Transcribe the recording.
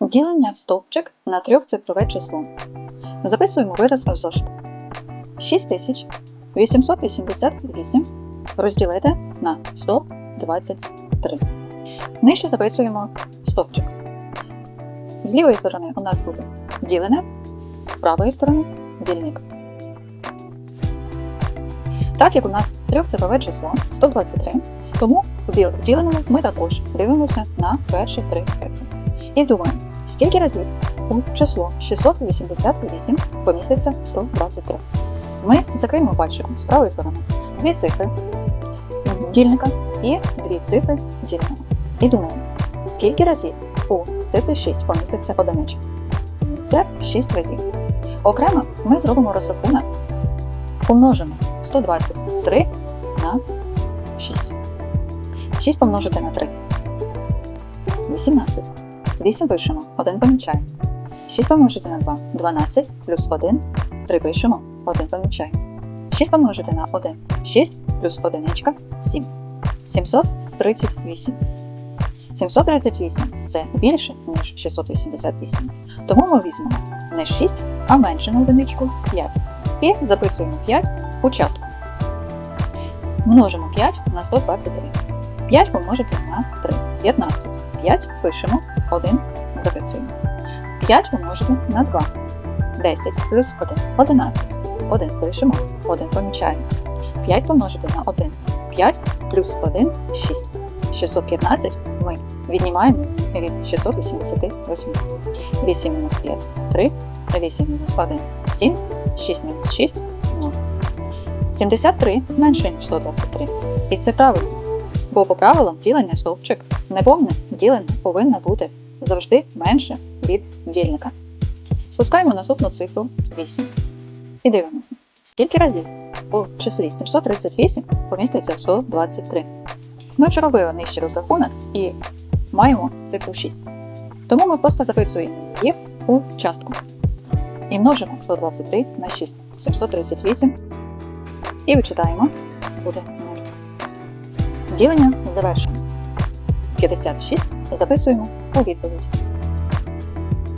Ділення в стовпчик на трьохцифрове число. Записуємо вираз зошит. 6888 розділити на 123. Нижче записуємо стовпчик. З лівої сторони у нас буде ділене, з правої сторони дільник. Так як у нас трьохцифрове число 123, тому в діленому ми також дивимося на перші три цифри. І думаємо, скільки разів у число 688 поміститься 123. Ми закриємо пальчиком з правої сторони дві цифри дільника і дві цифри дільного. І думаємо, скільки разів у цифрі 6 поміститься одиничка. Це 6 разів. Окремо ми зробимо розрахунок, помножимо 123 на 6. 6 помножити на 3. 18. 8 пишемо, 1 помічаємо. 6 помножити на 2 12 плюс 1 3 пишемо, 1 помічаємо. 6 помножити на 1 6 плюс 1 7. 738. 738 це більше, ніж 688. Тому ми візьмемо не 6, а менше на одиничку 5. І записуємо 5 у частку. Множимо 5 на 123. 5 помножити на 3. 15. 5 пишемо, 1 записуємо. 5 помножити на 2. 10 плюс 1. 11. 1 пишемо, 1 помічаємо. 5 помножити на 1. 5 плюс 1 6. 615 ми віднімаємо від 688. 8 мінус 5 3. 8 мінус 1 7. 6 мінус 6 0. 73 менше, ніж 123. І це правильно. Бо по правилам ділення стовпчик неповне ділення повинно бути завжди менше від дільника. Спускаємо наступну цифру 8 і дивимося, скільки разів у числі 738 поміститься в 123. Ми вже робили нижчий розрахунок і маємо цифру 6. Тому ми просто записуємо їх у частку. І множимо 123 на 6. 738. І вичитаємо. Буде 0. Ділення завершено. 56 записуємо у відповідь.